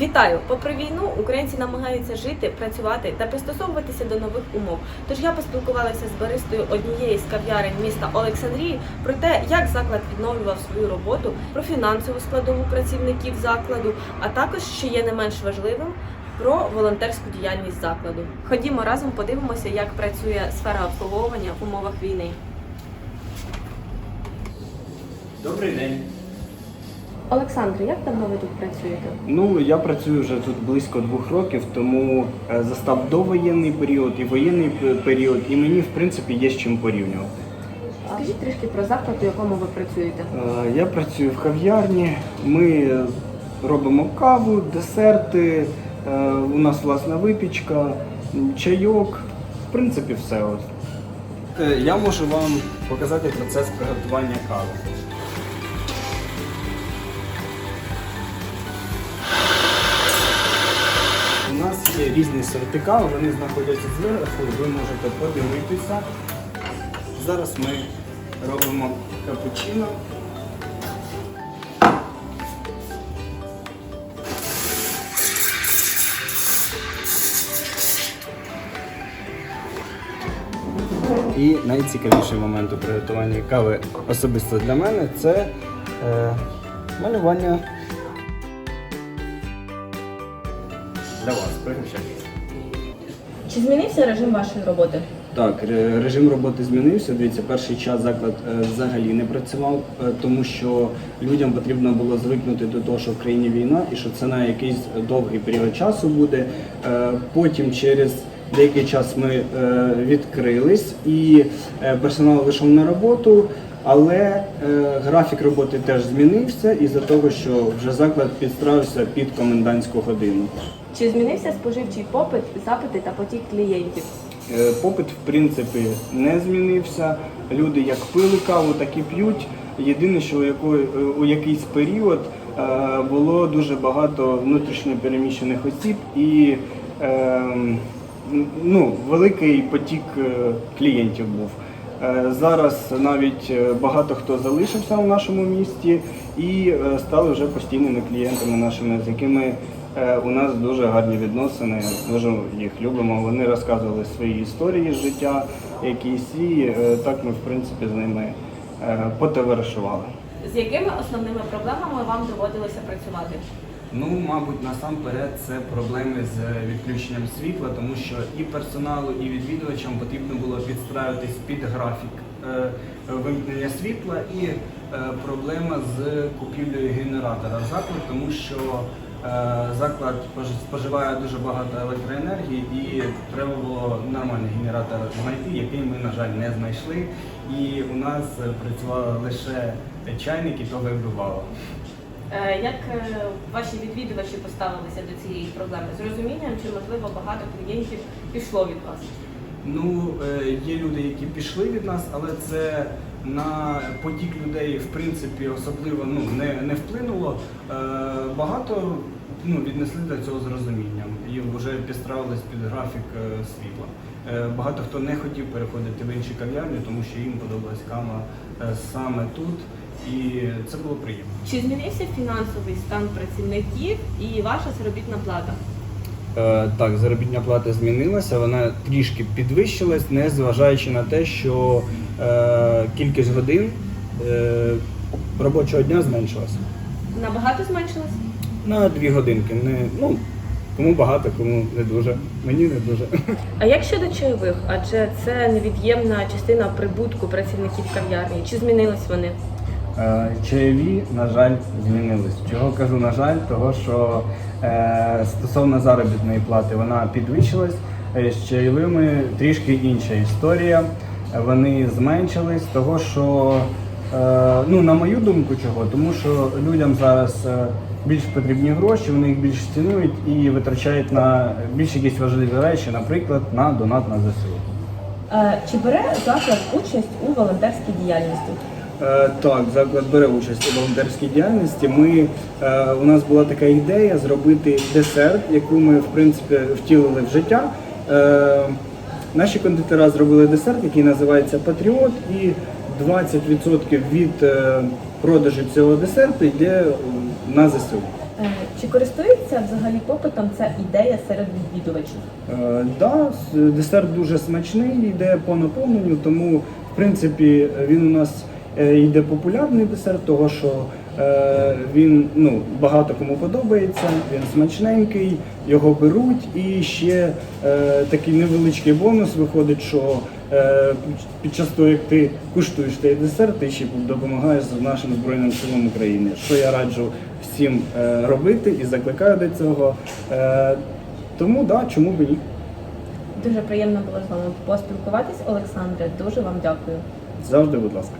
Вітаю! Попри війну, українці намагаються жити, працювати та пристосовуватися до нових умов. Тож я поспілкувалася з баристою однієї з кав'ярень міста Олександрії про те, як заклад відновлював свою роботу, про фінансову складову працівників закладу, а також, що є не менш важливим, про волонтерську діяльність закладу. Ходімо разом, подивимося, як працює сфера обслуговування в умовах війни. Добрий день. Олександр, як давно ви тут працюєте? Ну я працюю вже тут близько двох років, тому е, застав довоєнний період і воєнний період, і мені в принципі є з чим порівнювати. Скажіть трішки про заклад, у якому ви працюєте. Е, Я працюю в кав'ярні. Ми робимо каву, десерти. е, У нас власна випічка, чайок. В принципі, все. Я можу вам показати процес приготування кави. Є різні сорти вони знаходяться зверху, ви можете подивитися. Зараз ми робимо капучино. І найцікавіший момент у приготуванні кави особисто для мене це е, малювання. Для вас, пригощайтеся. Чи змінився режим вашої роботи? Так, режим роботи змінився. Дивіться, перший час заклад е, взагалі не працював, е, тому що людям потрібно було звикнути до того, що в країні війна і що це на якийсь довгий період часу буде. Е, Потім через деякий час ми відкрились і персонал вийшов на роботу. Але е, графік роботи теж змінився із-за того, що вже заклад підстравився під комендантську годину. Чи змінився споживчий попит, запити та потік клієнтів? Е, Попит, в принципі, не змінився. Люди як пили каву, так і п'ють. Єдине, що у, у якийсь період е, було дуже багато внутрішньо переміщених осіб і е, ну, великий потік е, клієнтів був. Е, Зараз навіть е, багато хто залишився в нашому місті і е, стали вже постійними клієнтами нашими, з якими е, у нас дуже гарні відносини. Дуже їх любимо. Вони розказували свої історії з життя якісь, і е, так ми в принципі з ними е, потоваришували. З якими основними проблемами вам доводилося працювати? Ну, мабуть, насамперед це проблеми з відключенням світла, тому що і персоналу, і відвідувачам потрібно було підстраюватись під графік е, вимкнення світла і е, проблема з купівлею генератора в заклад, тому що е, заклад споживає дуже багато електроенергії і треба було нормальний генератор знайти, який ми, на жаль, не знайшли. І у нас е, працювали лише чайники, то вибивало. Е, Як е, ваші відвідувачі поставилися до цієї проблеми? З розумінням, чи можливо багато клієнтів пішло від вас? Ну, е, є люди, які пішли від нас, але це на потік людей в принципі особливо ну, не, не вплинуло. Е, Багато ну, віднесли до цього з розумінням і вже підстравились під графік е, світла. Багато хто не хотів переходити в інші кав'ярні, тому що їм подобалась кава е, саме тут, і це було приємно. Чи змінився фінансовий стан працівників і ваша заробітна плата? Е, Так, заробітня плата змінилася, вона трішки підвищилась, не зважаючи на те, що е, кількість годин е, робочого дня зменшилася. Набагато зменшилось? На дві годинки. Не, ну, кому багато, кому не дуже. Мені не дуже. А як щодо чайових? Адже це невід'ємна частина прибутку працівників кав'ярні. Чи змінились вони? Чайові, на жаль, змінились. Чого кажу, на жаль, того що стосовно заробітної плати вона підвищилась. Е, З чайовими трішки інша історія. Е, Вони зменшились, того що, е, ну, на мою думку, чого, тому що людям зараз е, більш потрібні гроші, вони їх більш цінують і витрачають на більш якісь важливі речі, наприклад, на донат на ЗСУ. Е, Чи бере заклад участь у волонтерській діяльності? Е, Так, заклад бере участь у волонтерській діяльності. Ми, е, у нас була така ідея зробити десерт, яку ми в принципі втілили в життя. Е, Наші кондитера зробили десерт, який називається Патріот, і 20% від продажу цього десерту йде на ЗСУ. Чи користується взагалі попитом ця ідея серед відвідувачів? Е, Да, десерт дуже смачний, йде по наповненню, тому в принципі він у нас йде популярний десерт, того що е, він ну, багато кому подобається, він смачненький, його беруть. І ще е, такий невеличкий бонус виходить, що е, під час того, як ти куштуєш цей десерт, ти ще допомагаєш нашим Збройним силам України, що я раджу всім е, робити і закликаю до цього. Е, тому да, чому б ні? Дуже приємно було з вами поспілкуватись, Олександре. Дуже вам дякую. Завжди, будь ласка.